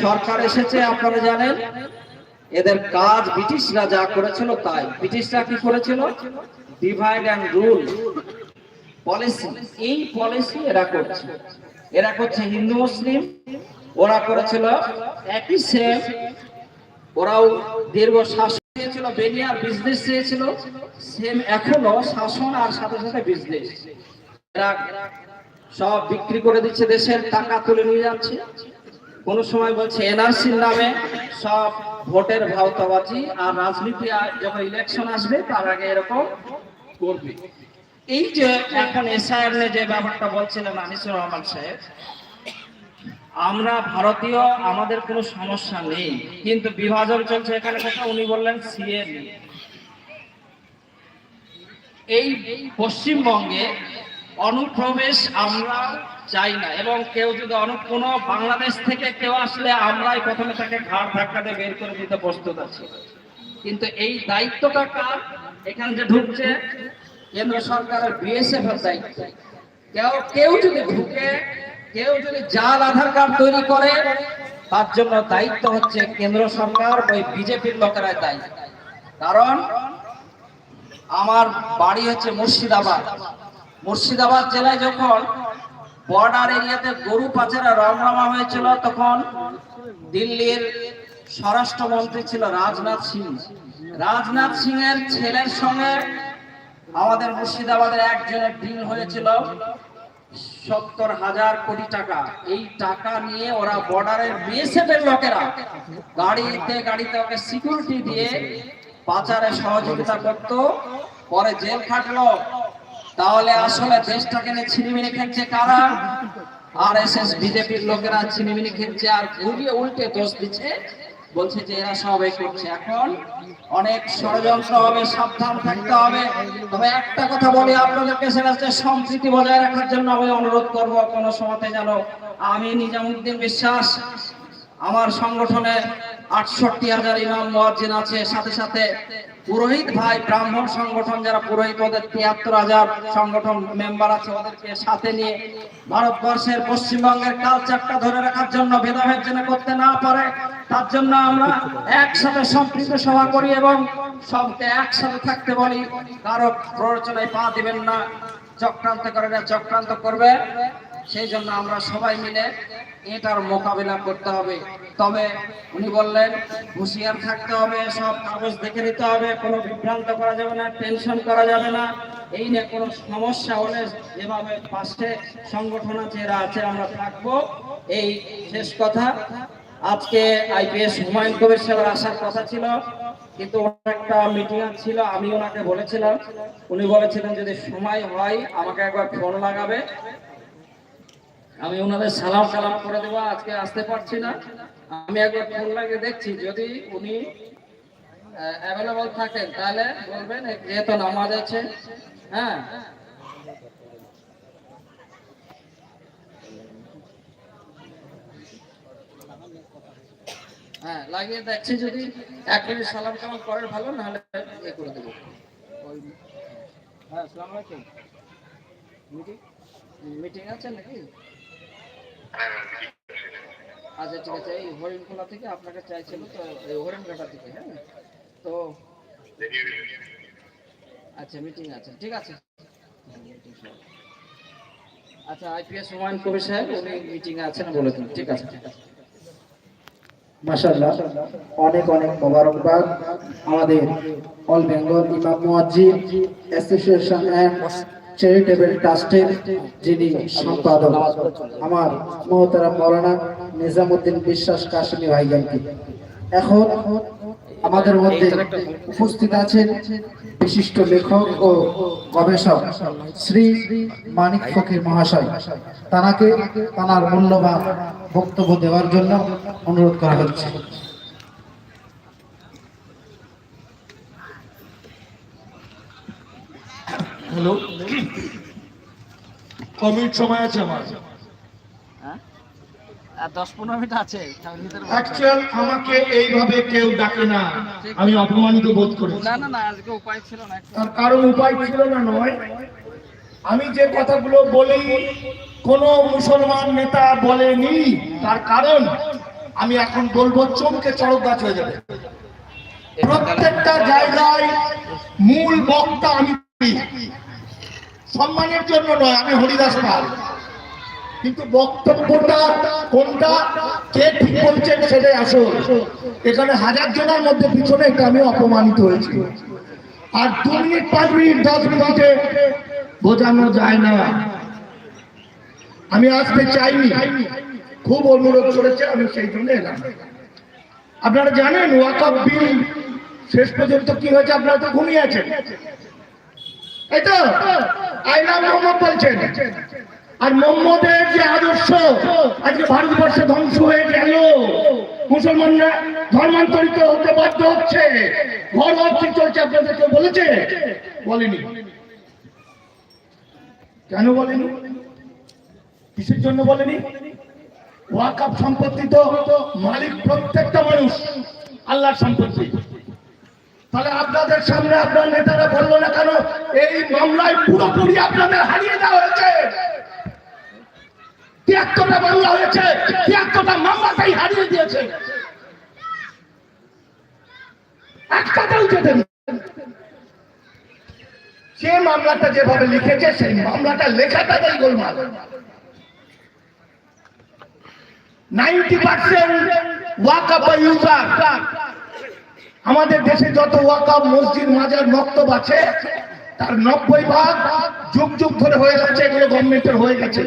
সরকার এসেছে, আপনারা জানেন? এদের কাজ ব্রিটিশরা যা করেছিল তাই। ব্রিটিশরা কি করেছিল? ডিভাইড অ্যান্ড রুল পলিসি এই পলিসি এরা করছে। এরা করছে হিন্দু, মুসলিম। ওরা করেছিল একই সেম ওরাও দীর্ঘ শাসন চেয়েছিল বেনিয়ার বিজনেস চেয়েছিল সেম এখনও শাসন আর সাথে সাথে বিজনেস এরা সব বিক্রি করে দিচ্ছে দেশের টাকা তুলে নিয়ে যাচ্ছে। কোন সময় বলছে এনআরসির নামে সব ভোটের ভাওতাবাজি আর রাজনীতি যখন ইলেকশন আসবে, তার আগে এরকম করবে। এই যে এখন এসআইআর যে ব্যাপারটা বলছিলেন আনিসুর রহমান সাহেব, আমরা ভারতীয়, আমাদের কোনো সমস্যা নেই। কিন্তু বিভাজন চলছে, এখানে কথা উনি বললেন সিএ এই পশ্চিমবঙ্গে অনুপ্রবেশ আমরা চাই না। এবং কেউ যদি কোনো বাংলাদেশ থেকে কেউ আসলে আমরাই প্রথমে তাকে ঘাড় ধাক্কা দিয়ে বের করে দিতে প্রস্তুত আছি। কিন্তু এই দায়িত্বটা কার? এখানে যে ঢুকছে কেন্দ্র সরকারের বিএসএফ এর দায়িত্ব। কেউ কেউ যদি ঢুকে, কেউ যদি জাল আধার কার্ড তৈরি করে, তার জন্য দায়িত্ব হচ্ছে কেন্দ্র সরকার ওই বিজেপির লোকেরাই দায়ী। কারণ আমার বাড়ি হচ্ছে মুর্শিদাবাদ। মুর্শিদাবাদ জেলায় যখন বর্ডার এরিয়াতে গরু পাচারা রমরমা হয়েছিল তখন দিল্লির স্বরাষ্ট্রমন্ত্রী ছিল রাজনাথ সিং। রাজনাথ সিং এর ছেলের সঙ্গে আমাদের মুর্শিদাবাদের একজনের ডিল হয়েছিল সত্তর হাজার কোটি টাকা। এই টাকা নিয়ে ওরা বর্ডারের বিএসএফ এর লোকেরা গাড়িতে গাড়িতে ওকে সিকিউরিটি দিয়ে পাচারে সহযোগিতা করত। পরে জেল খাটলো। তাহলে আসলে দেশটাকে নিয়ে ছিনিমিনি খেলছে কারা? আর এস এস বিজেপির লোকেরা ছিনিমিনি খেলছে আর ঘুরিয়ে উল্টে দোষ দিচ্ছে। বলছে যে এরা সব এই করছে। এখন অনেক ষড়যন্ত্র হবে, সাবধান থাকতে হবে। তবে একটা কথা বলি আপনাদেরকে, সেটা হচ্ছে সম্প্রীতি বজায় রাখার জন্য আমি অনুরোধ করব কোনো সময়তে যেন আমি নিজামুদ্দিন বিশ্বাস, আমার সংগঠনে আটষট্টি হাজার ইমাম মুয়াজ্জিন আছে। সাথে সাথে পুরোহিত ভাই, ব্রাহ্মণ সংগঠন যারা পুরোহিত, ওদের তিয়াত্তর হাজার সংগঠন মেম্বার আছে। ওদেরকে সাথে নিয়ে ভারতবর্ষের পশ্চিমবঙ্গের কালচারটা ধরে রাখার জন্য ভেদাভেদ যেন করতে না পারে, তার জন্য আমরা একসাথে সম্পৃক্ত সভা করি এবং সবকে একসাথে থাকতে বলি। কারও প্ররোচনায় পা দিবেন না, চক্রান্ত করে না চক্রান্ত করবে। সেই জন্য আমরা সবাই মিলে এটার মোকাবিলা করতে হবে। তবে উনি বললেন, হুঁশিয়ার থাকতে হবে, সব কাগজ দেখে নিতে হবে, কোনো বিভ্রান্ত করা যাবে না, টেনশন করা যাবে না। এই নিয়ে কোনো সমস্যা হলে যেভাবে পাশে সংগঠন আছে, এরা আছে, আমরা থাকব। এই শেষ কথা। আজকে আইপিএস হুমায়ুন কবির সাহেবের আসার কথা ছিল, কিন্তু একটা মিটিং ছিল, আমি ওনাকে বলেছিলাম। উনি বলেছিলেন, যদি সময় হয়, আমাকে একবার ফোন লাগাবে। আমি ওনাদের সালাম সালাম করে দেবো, আজকে আসতে পারছি না। আমি একবার ফোন লাগিয়ে দেখছি, যদি উনি অ্যাভেলেবল থাকেন, তাহলে বলবেন যেহেতু নামাজ আছে হ্যাঁ। হ্যাঁ লাগিয়ে দেখছি যদি, এক মিনিট সালাম কালাম করেন ভালো, নাহলে ইয়ে করে দেবো। হ্যাঁ সালাম আলাইকুম। মিটিং মিটিং আছে নাকি? আচ্ছা ঠিক আছে, এই হরিণখোলা থেকে আপনাকে চাইছিল তো, এই হরিণঘাটা থেকে হ্যাঁ? তো আচ্ছা মিটিং আছে, ঠিক আছে। আচ্ছা আইপিএস হুমায়ুন কবির সাহেব, উনি মিটিং আছেন, বলে দিন, ঠিক আছে ঠিক আছে। মাশাআল্লাহ, অনেক অনেক মোবারকবাদ। আমাদের অল বেঙ্গল ইমাম মুয়াজ্জিন অ্যাসোসিয়েশন এন্ড চ্যারিটেবল ট্রাস্টের যিনি সম্পাদক, আমার মহতারাম মাওলানা নিজামুদ্দিন বিশ্বাস কাশিমি ভাইজানকে এখন আমাদের মধ্যে উপস্থিত আছেন বিশিষ্ট লেখক ও গবেষক শ্রী মানিক ফকির মহাশয়। তানাকে তানার মূল্যবান বক্তব্য দেওয়ার জন্য অনুরোধ করা হচ্ছে। হ্যালো? কমিট সময় আছে আমার। হ্যাঁ? আর দশ পনেরো মিনিট আছে অ্যাকচুয়াল আমাকে এইভাবে কেউ ডাকে না। আমি অপমানিত বোধ করি না না না আজকে উপায় ছিল না তার কারণ উপায় ছিল না নয়। আমি যে কথাগুলো বলি কোন মুসলমান নেতা বলেনি তার কারণ আমি এখন বলব চমকে চড়ক গাছ হয়ে যাবে। প্রত্যেকটা জায়গায় মূল বক্তা আমি সম্মানের জন্য নয়, আমি হরিদাস পাল। কিন্তু বক্তব্যটা কোনটা? কে ঠিক বলছেন সেটাই আসল। এখানে হাজার জনের মধ্যে পিছনে এটা আমি অপমানিত হয়েছি। আর দু মিনিট, পাঁচ মিনিট, দশ মিনিটে বোঝানো যায় না। আমি আসতে চাইনি। খুব অনুরোধ করেছে, আমি সেই জন্য এলাম। আপনারা জানেন, ওয়াকআপ বিল শেষ পর্যন্ত কি হয়েছে? আপনারা তো ঘুমিয়ে আছেন। তো আইলাম মোহাম্মদ বলছেন। আর মোহাম্মদের যে আদর্শ, আজকে ভারতবর্ষে ধ্বংস হয়ে গেল। মুসলমানরা ধর্মান্তরিত হতে বাধ্য হচ্ছে। ঘর অর্থে চলছে আপনাদের কেউ বলেছে? বলেনি। কেন বলেনি? কিসের জন্য বলেনি? ওয়াকাপ সম্পত্তি তো মালিক প্রত্যেকটা মানুষ, আল্লাহর সম্পত্তি। তাহলে আপনাদের সামনে আপনার নেতারা বলল না কেন? এই মামলায় পুরোপুরি আপনাদের হারিয়ে দেওয়া হয়েছে। তিয়াত্তরটা মামলা হয়েছে। তিয়াত্তরটা মামলাটাই হারিয়ে দিয়েছে। যে যেভাবে লিখেছে, সেই মামলাটা লেখাটাই নাইনটি পার্সেন্ট ওয়াকাপ ইউজার। আমাদের দেশে যত ওয়াকাপ মসজিদ, মাজার, মক্তব আছে, তার নব্বই ভাগ যুগ যুগ ধরে হয়ে যাচ্ছে এগুলো গভর্নমেন্টের হয়ে গেছে।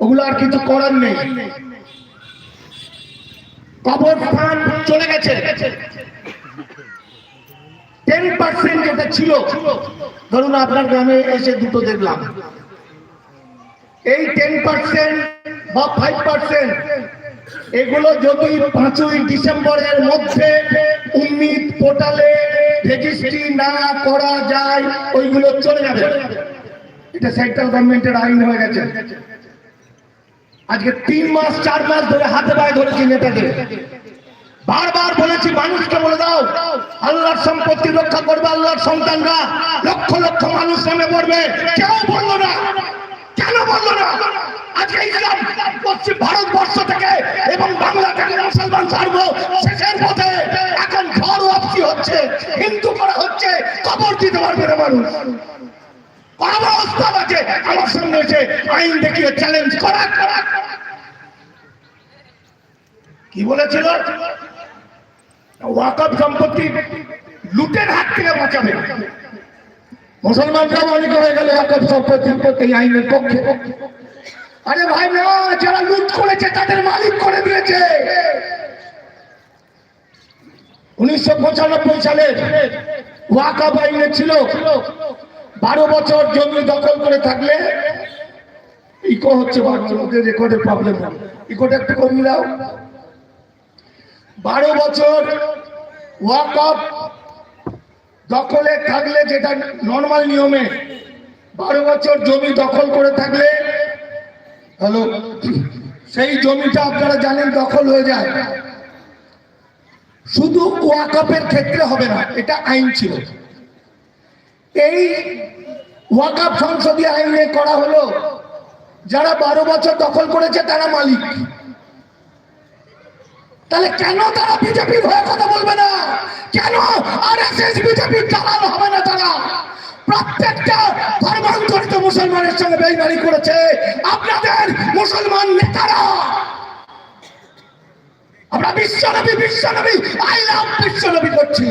ওগুলো আর কিছু করার নেই। কবরস্থান চলে গেছে। টেন পার্সেন্ট যেটা ছিল, ধরুন আপনার গ্রামে এসে দুটো দেখলাম। এই টেন পার্সেন্ট বা ফাইভ পার্সেন্ট এগুলো যদি পাঁচই ডিসেম্বরের মধ্যে উম্মিদ পোর্টালে রেজিস্ট্রি না করা যায়, ওইগুলো চলে যাবে। এটা সেন্ট্রাল গভর্নমেন্টের আইন হয়ে গেছে। আজকে তিন মাস, চার মাস ধরে হাতে পায়ে ধরেছি নেতাদের। বারবার বলেছি, মানুষকে বলে দাও, আল্লাহর সম্পত্তি রক্ষা করবে, আল্লাহর সন্তানরা লক্ষ লক্ষ মানুষ নামে পড়বে। কেউ বলল না। কেন বলল না? আজকে ইসলাম পশ্চিম ভারতবর্ষ থেকে এবং বাংলা থেকে মুসলমান ধর্ম শেষের পথে। এখন ঝড় ওয়াপসি হচ্ছে, হিন্দু করা হচ্ছে, কবর দিতে পারবে না মানুষ। আমার বাঁচাবে। মুসলমানরাও অনেক হয়ে গেল ওয়াকফ সম্পত্তি এই আইনের পক্ষে। আরে ভাই যারা লুট করেছে, তাদের মালিক করে দিয়েছে। উনিশশো পঁচানব্বই সালে ওয়াকফ আইনে ছিল, বারো বছর জমি দখল করে থাকলে ইকো হচ্ছে ওদের রেকর্ডের প্রবলেম ইকোটা একটু কমিয়ে দাও। বারো বছর ওয়াকআপ দখলে থাকলে যেটা নর্মাল নিয়মে, বারো বছর জমি দখল করে থাকলে, হ্যালো, সেই জমিটা আপনারা জানেন দখল হয়ে যায়। শুধু ওয়াকআপের ক্ষেত্রে হবে না, এটা আইন ছিল। এই ওয়াকআপ সংসদীয় আইনে করা হলো, যারা বারো বছর দখল করেছে তারা মালিক। তাহলে কেন তারা বিজেপি হয়ে কথা বলবে না? কেন আর এস এস বিজেপির দালাল হবে না তারা? প্রত্যেকটা ধর্মান্তরিত মুসলমানের সঙ্গে বেইমানি করেছে। আপনাদের মুসলমান নেতারা! আমরা বিশ্বনবী বিশ্বনবী আই লাভ বিশ্বনবী করছি।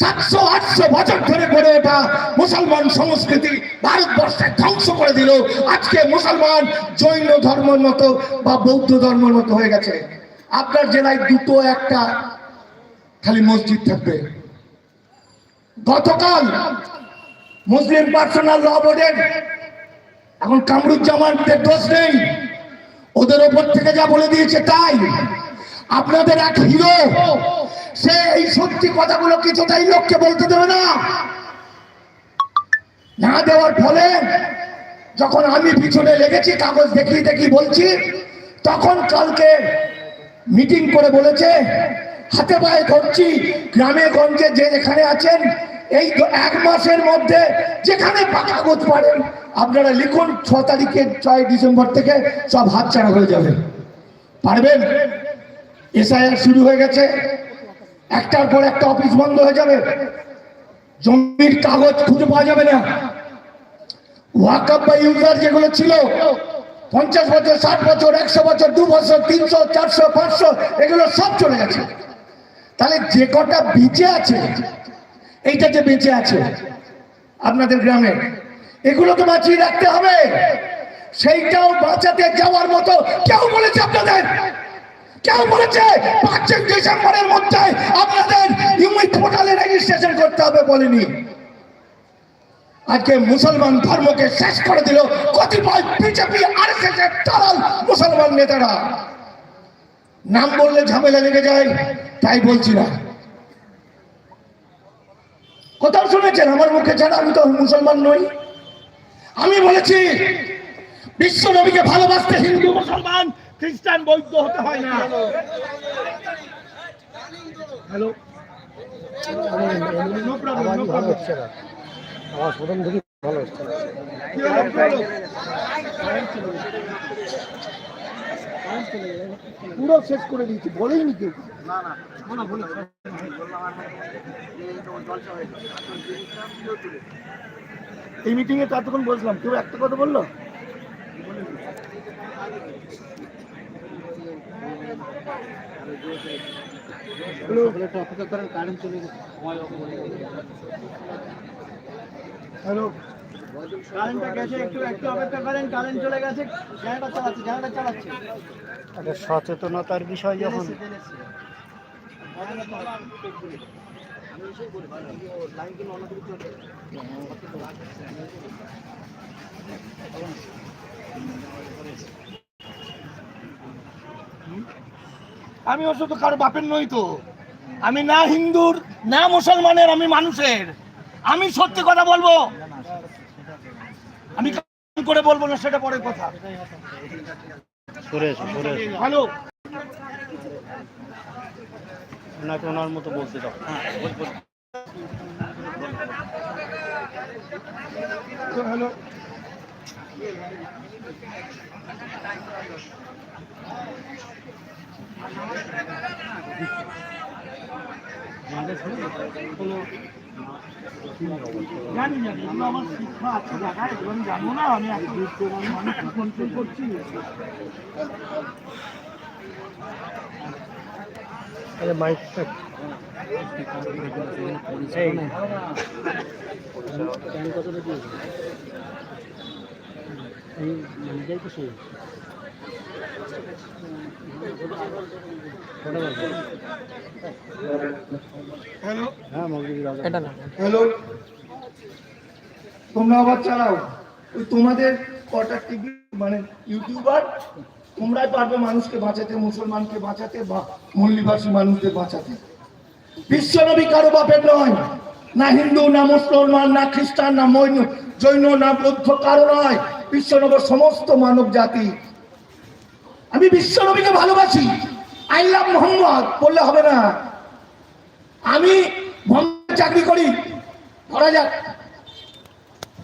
সাতশো, আটশো বছর ধরে গড়ে ওঠা মুসলমান সংস্কৃতি ভারতবর্ষে ধ্বংস করে দিল। আজকে মুসলমান জৈন ধর্মের মতো বা বৌদ্ধ ধর্মের মতো হয়ে গেছে। আপনার জেলায় দুটো, একটা খালি মসজিদ থাকবে। গতকাল মুসলিম পার্সোনাল ল বোর্ডের এখন কামরুজ্জামানদের দোষ নেই। ওদের ওপর থেকে যা বলে দিয়েছে তাই। আপনাদের এক হিরো, সে এই সত্যি কথাগুলো কিছুটাই লোককে বলতে দেবে না। না দেওয়ার ফলে যখন আমি পিছনে লেগেছি, কাগজ দেখি দেখি বলছি, তখন কালকে মিটিং করে বলেছে, হাতে পায়ে ধরছি গ্রামে গঞ্জে যে যেখানে আছেন, এই এক মাসের মধ্যে যেখানে কাগজ পারেন আপনারা লিখুন, ছ তারিখে ছয় ডিসেম্বর থেকে সব হাতছাড়া হয়ে যাবে। পারবেন? এসআইআর শুরু হয়ে গেছে। একটার পর একটা অফিস বন্ধ হয়ে যাবে। জমির কাগজ খুঁজে পাওয়া যাবে না। ওয়াকাপ বা ইউজার যেগুলো ছিল পঞ্চাশ বছর, ষাট বছর, একশো বছর, দু বছর, তিনশো, চারশো, পাঁচশো, এগুলো সব চলে গেছে। তাহলে যে কটা বেঁচে আছে, এইটা যে বেঁচে আছে, আপনাদের গ্রামে, এগুলো তো বাঁচিয়ে রাখতে হবে। সেইটাও বাঁচাতে যাওয়ার মতো কেউ বলেছে আপনাদের। কেউ বলেছে পাঁচই ডিসেম্বরের মধ্যে আপনাদের ইউনিট পোর্টালে রেজিস্ট্রেশন করতে হবে বলেনি। আজকে মুসলমান ধর্মকে শেষ করে দিল। কতিপয় বিজেপি আর দালাল মুসলমান নেতারা। নাম বললে ঝামেলা লেগে যায় তাই বলছি না। কোথাও শুনেছেন? আমার মুখে ছাড়া আমি তো মুসলমান নই। আমি বলেছি বিশ্ব নবীকে ভালোবাসতে হিন্দু মুসলমান খ্রিস্টান বৌদ্ধ হতে হয় না। Hello no problem no problem আমার প্রথম থেকে ভালো হচ্ছে। পুরো শেষ করে দিয়েছি বলেইনি কেউ। এই মিটিং এ তো এতক্ষণ বলছিলাম কেউ একটা কথা বলল? একটু অপেক্ষা করেন কারেন্ট চলে গেছে। হ্যালো। কারেন্টটা গেছে একটু একটু অপেক্ষা করেন কারেন্ট চলে গেছে জায়গাটা চালাচ্ছে জায়গাটা চালাচ্ছে। একটা সচেতনতার বিষয় যখন। আমি অবশ্য তো কারও বাপের নই তো। আমি না হিন্দুর না মুসলমানের আমি মানুষের। আমি সত্যি কথা বলব? আমি কান করে বলব না সেটা পরের কথা। হ্যালো। ওনাকে ওনার মতো বলতে দাও। হ্যালো। জানি জানি আমরা আমার শিক্ষা আছে জায়গায় আমি জানব না আমি কন্ট্রোল করছি আরে মাইক প্যান কতটা দিয়েছে তো সেই? হ্যালো হ্যাঁ মগজি এটা না। হ্যালো তোমরা আবার চালাও। ওই তোমাদের কটা টিভি মানে ইউটিউবার তোমরাই পারবে মানুষকে বাঁচাতে মুসলমানকে বাঁচাতে বা মল্লিবাসী মানুষদের বাঁচাতে। বিশ্বনবী কারও বাপের নয়। না হিন্দু না মুসলমান না খ্রিস্টান না মৈন জৈন না বৌদ্ধ কারও নয়। বিশ্বনব সমস্ত মানব জাতি আমি বিশ্বনবীকে ভালোবাসি। আই লাভ মোহাম্মদ বললে হবে না। আমি চাকরি করি। ধরা যাক।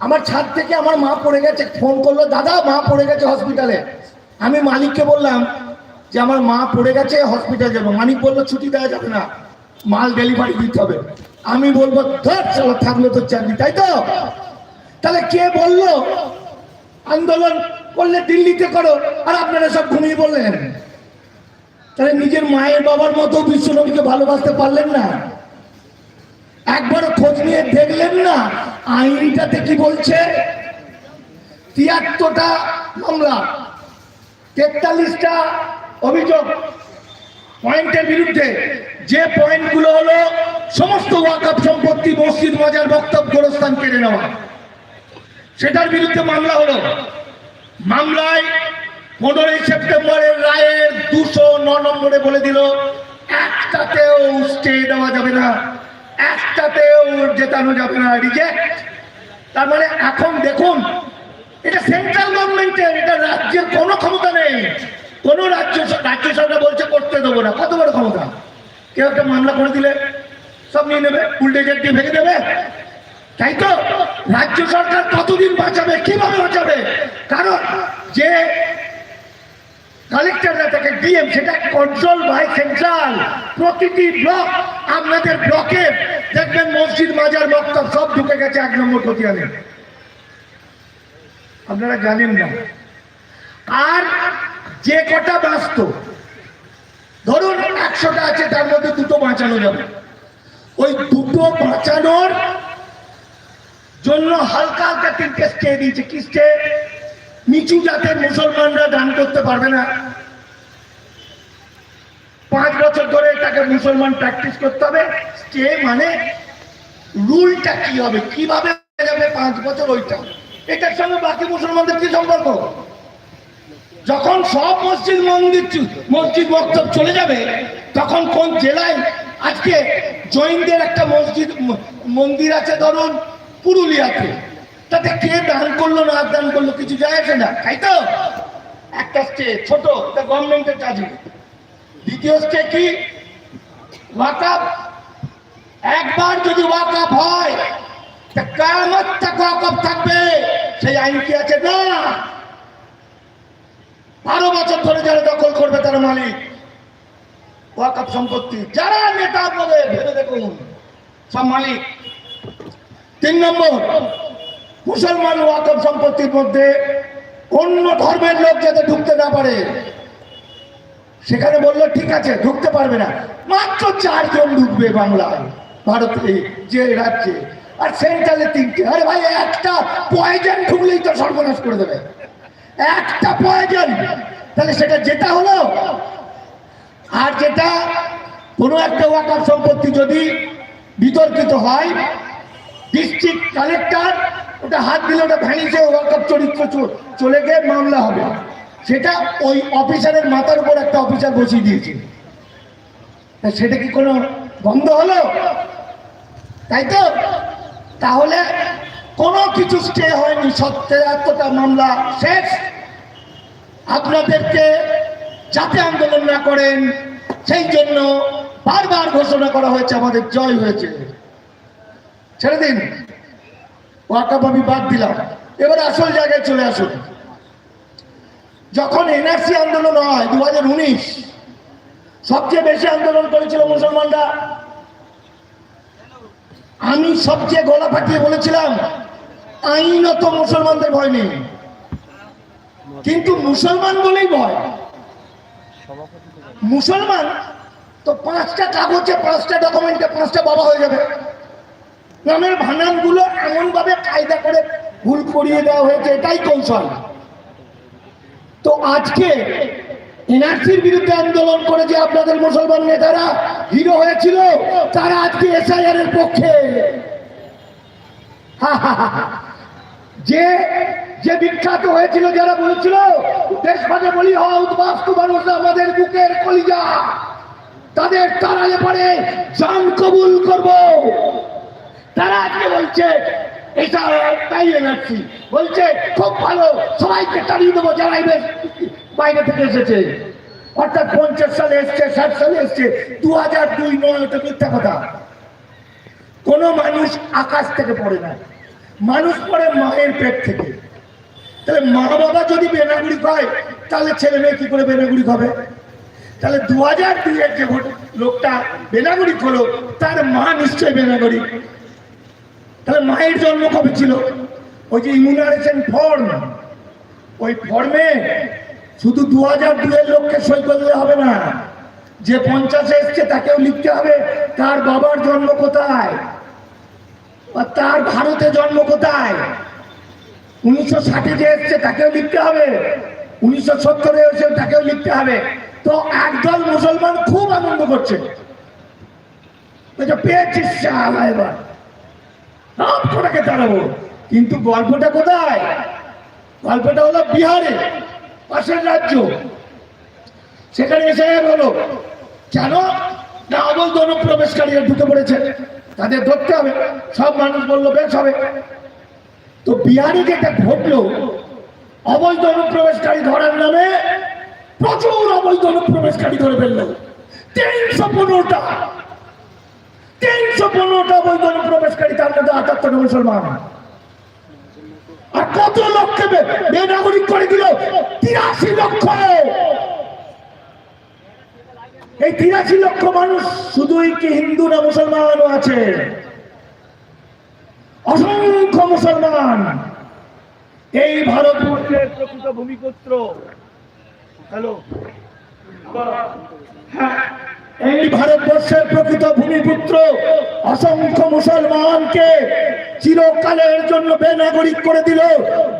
আমার ছাদ থেকে আমার মা পড়ে গেছে, ফোন করল, দাদা, মা পড়ে গেছে হসপিটালে আমি মালিককে বললাম যে, আমার মা পড়ে গেছে হসপিটাল যাব। মালিক বলল, ছুটি দেওয়া যাবে না। মাল ডেলিভারি দিতে হবে। আমি বলব, ধর, চলো, থাকল তোর চাকরি, তাই তো? তাহলে কে বলল, আন্দোলন করলে দিল্লিতে করো, আর আপনারা সব ঘুমিয়ে বললেন তাহলে নিজের মায়ের বাবার মতো বিশ্বনবীকে ভালোবাসতে পারলেন না। একবারও খোঁজ নিয়ে দেখলেন না, আইনটাতে কি বলছে? তিয়াত্তরটা মামলা, তেতাল্লিশটা অভিযোগ, পয়েন্টের বিরুদ্ধে। যে পয়েন্টগুলো হলো, সমস্ত ওয়াকফ সম্পত্তি মসজিদ মজার বক্তব্য, গোরস্থান কেড়ে নেওয়া। সেটার বিরুদ্ধে মামলা হলো। মামলায় পনেরোই সেপ্টেম্বরের রায়ের দুশো ন নম্বরে বলে দিল, একটাতেও স্টে দেওয়া যাবে না, একটাতেও জেতানো যাবে না রিজেক্ট তার মানে এখন দেখুন, এটা সেন্ট্রাল গভর্নমেন্টের এটা রাজ্যের কোনো ক্ষমতা নেই। কোনো রাজ্য রাজ্য সরকার বলছে করতে দেবো না। কত বড় ক্ষমতা? কেউ একটা মামলা করে দিলে, সব নিয়ে নেবে উল্টে দিয়ে ভেঙে দেবে। তাই তো রাজ্য সরকার কতদিন বাঁচাবে, কীভাবে বাঁচাবে? কারণ যে কালেক্টর না থাকে ডিএম সেটা কন্ট্রোল বাই সেন্ট্রাল প্রতিটি ব্লক আপনাদের ব্লকে দেখবেন মসজিদ, মাজার, মক্তব সব ঢুকে গেছে এক নম্বর খতিয়ানে আপনারা জানেন না। আর যে কটা ব্যস্ত, ধরুন একশোটা আছে, তার মধ্যে দুটো বাঁচানো যাবে। ওই দুটো বাঁচানোর জন্য হালকা হালকা তিনটে স্টে দিয়েছে, কি স্টে নিচু জাতের মুসলমানরা দান করতে পারবে না। পাঁচ বছর ধরে তাকে মুসলমান প্র্যাকটিস করতে হবে। স্টে মানে রুলটা কি হবে? কীভাবে যাবে পাঁচ বছর ওইটা? এটার সঙ্গে বাকি মুসলমানদের কি সম্পর্ক? যখন সব মসজিদ মন্দির মসজিদ মক্তব চলে যাবে, তখন কোন জেলায় আজকে জৈনদের একটা মসজিদ মন্দির আছে ধরুন পুরুলিয়াতে। তাতে কে দান করল, না দান করল, কিছু যায় আসে না, তাই তো? একটা স্টে ছোট, এটা গভর্নমেন্টের কাজে দ্বিতীয় স্টে কি? ওয়াকাপ একবার যদি ওয়াকাপ হয়, তা কামত ওয়াকাপ থাকবে, সেই আইন কি আছে? না। বারো বছর ধরে যারা দখল করবে, তারা মালিক। ওয়াকাপ সম্পত্তি। যারা নেতা বলে, ভেবে দেখুন, সব মালিক। তিন নম্বর, মুসলমান ওয়াকফ সম্পত্তির মধ্যে অন্য ধর্মের লোক যাতে ঢুকতে না পারে, সেখানে বলল, ঠিক আছে, ঢুকতে পারবে না। মাত্র চারজন ঢুকবে বাংলায়, ভারতে, যে রাজ্যে। আর সেন্ট্রালে তিনটে। আরে ভাই, একটা পয়জন ঢুকলেই তো সর্বনাশ করে দেবে। একটা পয়জন তাহলে সেটা যেটা হলো, আর যেটা কোনো একটা ওয়াকার সম্পত্তি যদি বিতর্কিত হয় ডিস্ট্রিক্ট কালেক্টর ওটা হাত দিলে ওটা ভেঙেছে ওয়াকাপ চরিত্র চলে গিয়ে মামলা হবে। সেটা ওই অফিসারের মাথার উপর একটা অফিসার বসিয়ে দিয়েছে। সেটা কি কোনো বন্ধ হলো? তাই তো? তাহলে কোনো কিছু স্টে হয়নি এতটা মামলা শেষ। আপনাদেরকে যাতে আন্দোলন না করেন, সেই জন্য বারবার ঘোষণা করা হয়েছে, আমাদের জয় হয়েছে। ছেড়ে দিন। ওয়াকাপ আমি বাদ দিলাম। এবার আসল জায়গায় চলে আসুন। যখন এনআরসি আন্দোলন হয় দু হাজার উনিশ, সবচেয়ে বেশি আন্দোলন করেছিল মুসলমানরা। আমি সবচেয়ে গলা ফাটিয়ে বলেছিলাম, আইনত মুসলমানদের ভয় নেই। কিন্তু মুসলমান বলেই ভয়। মুসলমান তো পাঁচটা কাগজে, পাঁচটা ডকুমেন্টে পাঁচটা বাবা হয়ে যাবে। নামের ভানানগুলো এমন ভাবে কায়দা করে ভুল করিয়ে দেওয়া হয়েছে, এটাই কৌশল। তো আজকে এনআরসির বিরুদ্ধে আন্দোলন করে যে আপনাদের মুসলমান নেতারা হিরো হয়েছিল, তারা আজকে এসআইআর এর পক্ষে। যে যে বিখ্যাত হয়েছিল, যারা বলেছিল দেশভাগে বলি হওয়া মানুষ আমাদের বুকের কলিজা, তাদের তারালে পরে জান কবুল করব। তারা আজকে বলছে এটা তাই এনার্জি বলছে, খুব ভালো, সবাইকে তাড়িয়ে দেবো, যারা বাইরে থেকে এসেছে। অর্থাৎ পঞ্চাশ সালে এসছে, ষাট সালে এসছে দু হাজার দুই নয় মিথ্যা কথা। কোনো মানুষ আকাশ থেকে পড়ে না। মানুষ পড়ে মায়ের পেট থেকে। তাহলে মা বাবা যদি বেনাগুড়ি হয়, তাহলে ছেলে মেয়ে কি করে বেনাগুড়ি হবে? তাহলে দু হাজার দুইয়ের যে লোকটা বেনাগরিক হলো, তার মা নিশ্চয়ই বেনাগরিক। তাহলে মায়ের জন্ম কবে ছিল? ওই যে ইমিউনাইজেশন ফর্ম ওই ফর্মে শুধু দু হাজার দুয়ের লোককে সই করলে হবে না। যে পঞ্চাশে এসছে তাকেও লিখতে হবে, তার বাবার জন্ম কোথায়? বা তার ভারতে জন্ম কোথায়? উনিশশো ষাটে যে এসছে তাকেও লিখতে হবে। উনিশশো সত্তরে এসে তাকেও লিখতে হবে। তো একদল মুসলমান খুব আনন্দ করছে। পেয়েছিস এবার। সব তাড়াবো। কিন্তু গল্পটা কোথায়? গল্পটা হলো বিহারে, পাশের রাজ্য। সেখানে এসে হলো কেন না অবৈধ অনুপ্রবেশকারীরা ঢুকে পড়েছে? তাদের ধরতে হবে। সব মানুষ বলল, বেশ হবে। তো বিহারে যেটা ঘটলো অবৈধ অনুপ্রবেশকারী ধরার নামে প্রচুর অবৈধ অনুপ্রবেশকারী ধরে ফেলল। তিনশো পনেরোটা। তিনশো পনেরোটা তার মধ্যে মুসলমান। আর কত লক্ষকে বে- বেনাগরিক করে দিল তিরাশি লক্ষ। এই তিরাশি লক্ষ মানুষ শুধুই কি হিন্দু না মুসলমানও আছে? অসংখ্য মুসলমান। এই ভারতবর্ষের প্রকৃত ভূমিপুত্র। হ্যালো? এই প্রকৃত ভূমিপুত্র অসংখ্য মুসলমানকে চিরকালের জন্য বেনাগরিক করে দিল।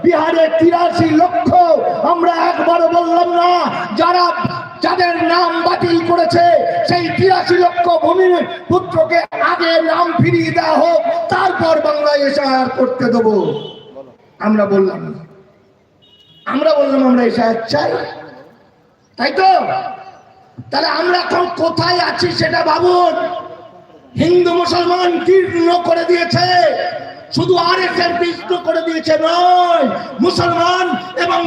বিহারে তিরাশি লক্ষ, আমরা একবারও বললাম না, যারা যাদের নাম বাতিল করেছে, সেই তিরাশি লক্ষ ভূমি পুত্রকে আগে নাম ফিরিয়ে দেওয়া হোক, তারপর বাংলায় এসে আর করতে দেবো। আমরা বললাম। আমরা বললাম, আমরা এসে চাই। তাই তো? তাহলে আমরা এখন কোথায় আছি সেটা ভাবুন। হিন্দু মুসলমান কীর্ণ করে দিয়েছে। শুধু আর এস এর করে দিয়েছে নয় মুসলমান এবং